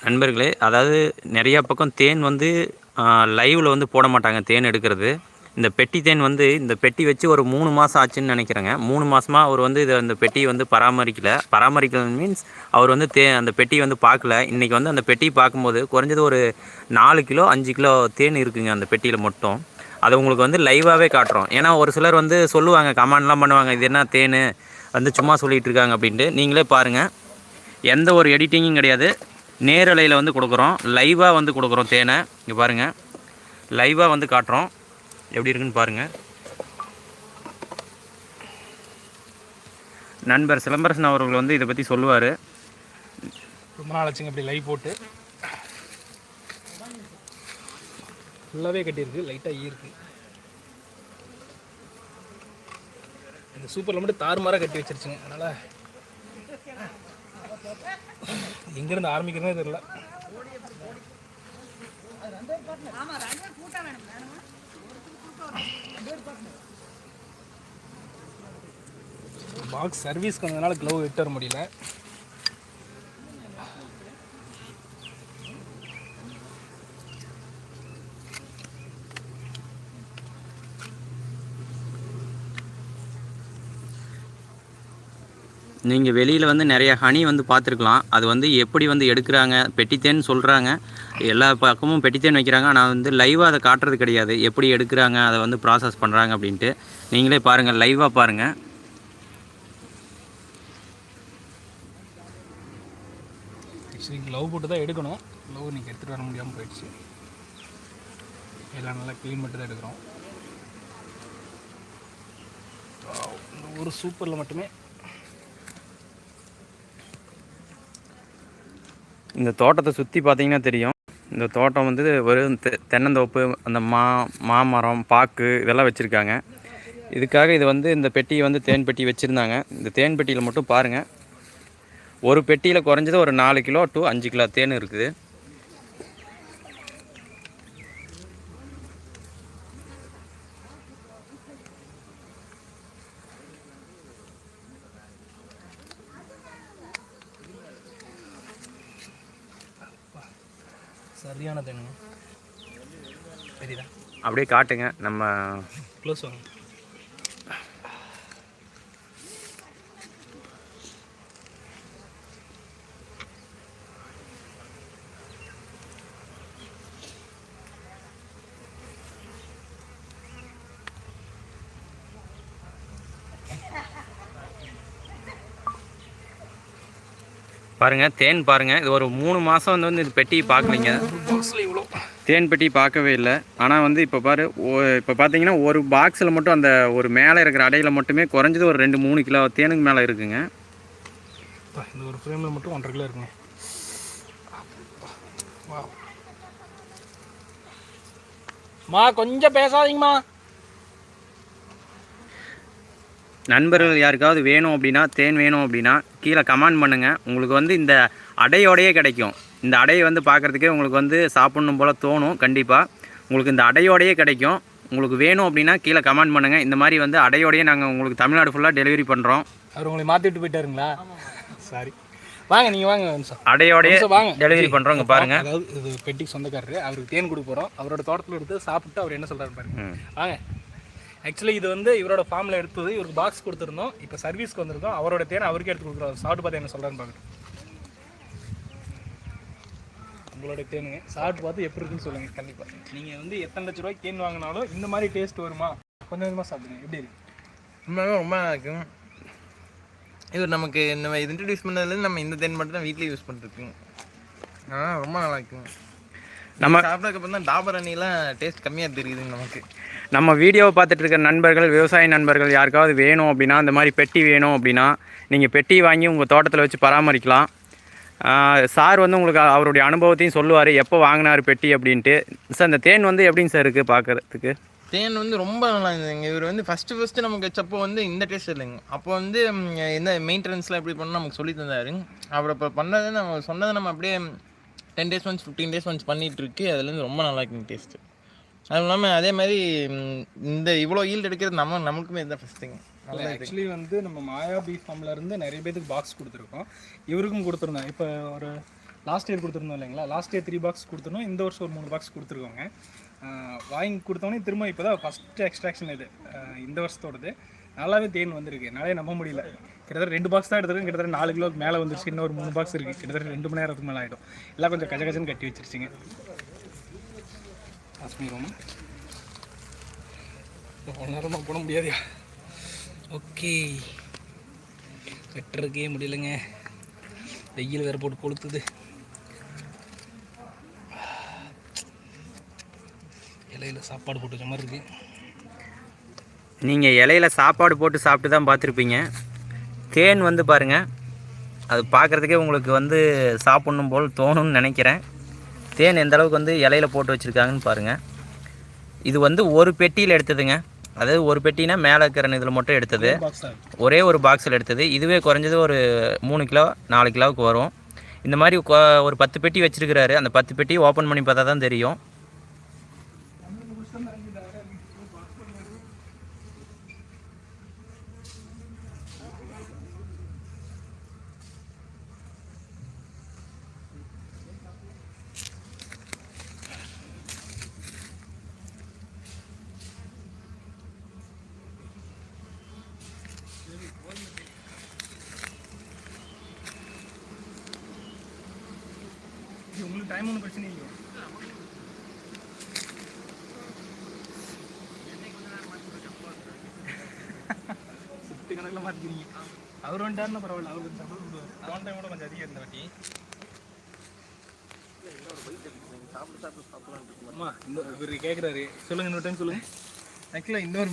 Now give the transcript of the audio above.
நண்பர்களே அதாவது நிறையா பக்கம் தேன் வந்து லைவில் வந்து போட மாட்டாங்க தேன் எடுக்கிறது. இந்த பெட்டி தேன் வந்து இந்த பெட்டி வச்சு ஒரு மூணு மாதம் ஆச்சுன்னு நினைக்கிறேங்க. மூணு மாதமாக அவர் வந்து இதை அந்த பெட்டியை வந்து பராமரிக்கல. பராமரிக்கல மீன்ஸ் அவர் வந்து தே அந்த பெட்டி வந்து பார்க்கல. இன்றைக்கி வந்து அந்த பெட்டி பார்க்கும்போது குறைஞ்சது ஒரு நாலு கிலோ அஞ்சு கிலோ தேன் இருக்குங்க அந்த பெட்டியில் மட்டும் அதை உங்களுக்கு வந்து லைவாகவே காட்டுறோம். ஏன்னா ஒரு சிலர் வந்து சொல்லுவாங்க கமெண்ட்லாம் பண்ணுவாங்க இது என்ன தேன் வந்து சும்மா சொல்லிகிட்டு இருக்காங்க அப்படின்ட்டு. நீங்களே பாருங்கள் எந்த ஒரு எடிட்டிங்கும் கிடையாது. நேரலையில் வந்து கொடுக்குறோம். லைவாக வந்து கொடுக்குறோம் தேனை. இங்கே பாருங்கள் லைவாக வந்து காட்டுறோம். எப்படி இருக்குன்னு பாருங்கள் நண்பர் சிலம்பரசன் அவர்கள் வந்து இதை பற்றி சொல்லுவார். ரொம்ப நாள் ஆச்சுங்க இப்படி லைவ் போட்டு. ஃபுல்லாகவே கட்டியிருக்கு லைட்டாக ஈருக்கு. இந்த சூப்பரில் மட்டும் தாறுமாறாக கட்டி வச்சிருச்சுங்க. அதனால் எங்கேருந்து ஆரம்பிக்கிறதே தெரியல. பாக்ஸ் சர்வீஸ்க்கு வந்ததுனால க்ளவ் எட்டு வர முடியல. நீங்கள் வெளியில் வந்து நிறைய ஹனி வந்து பார்த்துருக்கலாம். அது வந்து எப்படி வந்து எடுக்கிறாங்க? பெட்டித்தேன் சொல்கிறாங்க எல்லா பக்கமும் பெட்டித்தேன் வைக்கிறாங்க. ஆனால் வந்து லைவாக அதை காட்டுறது கிடையாது. எப்படி எடுக்கிறாங்க? அதை வந்து ப்ராசஸ் பண்ணுறாங்க அப்படின்ட்டு. நீங்களே பாருங்கள் லைவாக பாருங்கள் லவ் போட்டு தான் எடுக்கணும். லவ் நீங்கள் எடுத்துகிட்டு வர முடியாமல் போயிடுச்சு. எல்லாம் நல்லா க்ளீன் பண்ணிட்டு தான் எடுக்கிறோம் இந்த ஒரு சூப்பரில் மட்டுமே இந்த தோட்டத்தை சுற்றி பார்த்தீங்கன்னா தெரியும். இந்த தோட்டம் வந்து வெறும் தெ தென்னந்தோப்பு அந்த மா மாமரம் பாக்கு இதெல்லாம் வச்சுருக்காங்க. இதுக்காக இது வந்து இந்த பெட்டியை வந்து தேன் பெட்டி வச்சுருந்தாங்க. இந்த தேன் பெட்டியில் மட்டும் பாருங்கள் ஒரு பெட்டியில் குறைஞ்சது ஒரு நாலு கிலோ டு அஞ்சு கிலோ தேன் இருக்குது. சரியான தேனுங்க தெரியுதா? அப்படியே காட்டுங்க. நம்ம க்ளோஸ் வாங்க. பாருங்கள் தேன் பாருங்கள் இது ஒரு மூணு மாதம் வந்து இந்த பெட்டியை பார்க்கலீங்க இவ்வளோ தேன் பெட்டி பார்க்கவே இல்லை. ஆனால் வந்து இப்போ பாரு இப்போ பார்த்தீங்கன்னா ஒரு பாக்ஸில் மட்டும் அந்த ஒரு மேலே இருக்கிற அடையில் மட்டுமே குறைஞ்சது ஒரு ரெண்டு மூணு கிலோ தேனுக்கு மேலே இருக்குங்க. இந்த ஒரு ஃப்ரேமில் மட்டும் ஒன்றரை கிலோ இருக்குங்க. மா கொஞ்சம் பேசாதீங்கம்மா. நண்பர்கள் யாருக்காவது வேணும் அப்படின்னா தேன் வேணும் அப்படின்னா கீழே கமெண்ட் பண்ணுங்கள் உங்களுக்கு வந்து இந்த அடையோடையே கிடைக்கும். இந்த அடையை வந்து பார்க்குறதுக்கே உங்களுக்கு வந்து சாப்பிட்ணும் போல் தோணும் கண்டிப்பாக உங்களுக்கு இந்த அடையோடையே கிடைக்கும். உங்களுக்கு வேணும் அப்படின்னா கீழே கமெண்ட் பண்ணுங்கள் இந்த மாதிரி வந்து அடையோடையே நாங்கள் உங்களுக்கு தமிழ்நாடு ஃபுல்லாக டெலிவரி பண்ணுறோம் அவர் உங்களை மாற்றி விட்டு போயிட்டாருங்களா? சாரி. வாங்க நீங்கள் வாங்க அடையோடையே வாங்க. டெலிவரி பண்ணுறோம் இங்கே பாருங்கள் அதாவது இது பெட்டிக்கு சொந்தக்காரரு அவருக்கு தேன் கொடுக்க போகிறோம் அவரோட தோட்டத்தில் எடுத்து சாப்பிட்டு அவர் என்ன சொல்கிறாரு பாருங்க. வாங்க. ஆக்சுவலி இது வந்து இவரோட ஃபார்மில் எடுத்தது. இவருக்கு பாக்ஸ் கொடுத்துருந்தோம். இப்போ சர்வீஸ்க்கு வந்திருந்தோம் அவரோட தேனை அவருக்கே எடுத்து கொடுக்குறோம். சாப்பிட்டு பார்த்து என்ன சொல்கிறாருன்னு பார்க்குறேன் உங்களோட தேனுங்க சாப்பிட்டு பார்த்து எப்படி இருக்குன்னு சொல்லுங்கள் கண்டிப்பாக நீங்கள் வந்து எத்தனை லட்ச ரூபாய்க்கு தேன் வாங்கினாலும் இந்த மாதிரி டேஸ்ட் வருமா? கொஞ்சம் கொஞ்சமாக சாப்பிடுங்க. எப்படி இருக்கு? உண்மையாக ரொம்ப நல்லா இருக்கும். இது நமக்கு நம்ம இது இன்ட்ரடியூஸ் பண்ணதுலேருந்து நம்ம இந்த தேன் மட்டும் தான் வீட்டில் யூஸ் பண்ணிருக்கோம் ஆனால் ரொம்ப நல்லா இருக்குங்க நம்ம சாப்பிட்டதுக்கப்புறம் தான் டாபர் அண்ணிலாம் டேஸ்ட் கம்மியாக தெரியுதுங்க நமக்கு. நம்ம வீடியோவை பார்த்துட்டு இருக்க நண்பர்கள் விவசாய நண்பர்கள் யாருக்காவது வேணும் அப்படின்னா இந்த மாதிரி பெட்டி வேணும் அப்படின்னா நீங்கள் பெட்டி வாங்கி உங்கள் தோட்டத்தில் வச்சு பராமரிக்கலாம். சார் வந்து உங்களுக்கு அவருடைய அனுபவத்தையும் சொல்லுவார் எப்போ வாங்கினார் பெட்டி அப்படின்ட்டு. சார் இந்த தேன் வந்து எப்படிங்க சார் இருக்குது பார்க்குறதுக்கு? தேன் வந்து ரொம்ப நல்லா இருந்ததுங்க. இவர் வந்து ஃபஸ்ட்டு ஃபஸ்ட்டு நமக்கு வச்சப்போ வந்து இந்த டேஸ்ட் இல்லைங்க. அப்போ வந்து எந்த மெயின்டெனன்ஸ்லாம் எப்படி பண்ணணும் நமக்கு சொல்லி தந்தாரு. அவர் இப்போ பண்ணதை நம்ம சொன்னதை நம்ம அப்படியே ten days once fifteen days once பண்ணிட்டு இருக்கு அதுலேருந்து ரொம்ப நல்லா இருக்குங்க டேஸ்ட்டு அதுவும் இல்லாமல் அதே மாதிரி இந்த இவ்வளோ ஈல்டு எடுக்கிறது நம்ம நமக்குமே இதுதான் ஃபஸ்ட்டுங்க ஆக்சுவலி வந்து நம்ம மாயா பீ ஃபார்ம்ல இருந்து நிறைய பேருக்கு பாக்ஸ் கொடுத்துருக்கோம். இவருக்கும் கொடுத்துருந்தோம். இப்போ ஒரு லாஸ்ட் இயர் கொடுத்துருந்தோம் இல்லைங்களா? லாஸ்ட் இயர் த்ரீ பாக்ஸ் கொடுத்துருந்தோம். இந்த வருஷம் ஒரு மூணு பாக்ஸ் கொடுத்துருக்கோங்க. வாங்கி கொடுத்தோன்னே திரும்ப இப்போ தான் ஃபஸ்ட் எக்ஸ்ட்ராக்ஷன் இது இந்த வருஷத்தோடது. நல்லாவே தேன் வந்திருக்கு. என்னாலே நம்ப முடியல. கிட்டத்தட்ட ரெண்டு பாக்ஸ் தான் எடுத்துருக்கு கிட்டத்தட்ட நாலு கிலோ மேலே வந்துருச்சு. இன்னும் ஒரு மூணு பாக்ஸ் இருக்குது கிட்டத்தட்ட ரெண்டு மணி நேரத்துக்கு மேலே ஆகிடும் எல்லாம் கொஞ்சம் கஜ கஜன்னு கட்டி வச்சிருச்சிங்க. பாஸ் பண்ணிடுவோமா ஒன் நேரமாக போட முடியாதியா ஓகே. வெட்டுறதுக்கே முடியலைங்க. வெயில் வேறு போட்டு கொளுத்துது. இலையில சாப்பாடு போட்டு வச்ச மாதிரி இருக்குது நீங்கள் இலையில சாப்பாடு போட்டு சாப்பிட்டு தான் பார்த்துருப்பீங்க. தேன் வந்து பாருங்கள் அது பார்க்குறதுக்கே உங்களுக்கு வந்து சாப்பிட்ணும் போல் தோணும்னு நினைக்கிறேன். தேன் எந்த அளவுக்கு வந்து இலையில போட்டு வச்சுருக்காங்கன்னு பாருங்கள் இது வந்து ஒரு பெட்டியில் எடுத்ததுங்க. அதாவது ஒரு பெட்டினா மேலே இருக்கிற இதில் மட்டும் எடுத்தது. ஒரே ஒரு பாக்ஸில் எடுத்தது. இதுவே குறைஞ்சது ஒரு மூணு கிலோ நாலு கிலோவுக்கு வரும். இந்த மாதிரி ஒரு பத்து பெட்டி வச்சிருக்கிறாரு. அந்த பத்து பெட்டி ஓப்பன் பண்ணி பார்த்தா தான் தெரியும். உங்களுக்கு டைம் ஒன்றும் பிரச்சனை இல்லையா? சுத்தி கணக்கில் மாற்றிக்கிறீங்க அவர் வந்துட்டாருன்னா பரவாயில்ல அவர் கொஞ்சம் போன டைம் கூட கொஞ்சம் அதிகம் இருந்த வாட்டி ஆமா இந்த இவர் கேட்குறாரு சொல்லுங்க இன்னொரு டைம் சொல்லுங்க. ஆக்சுவலாக இன்னொரு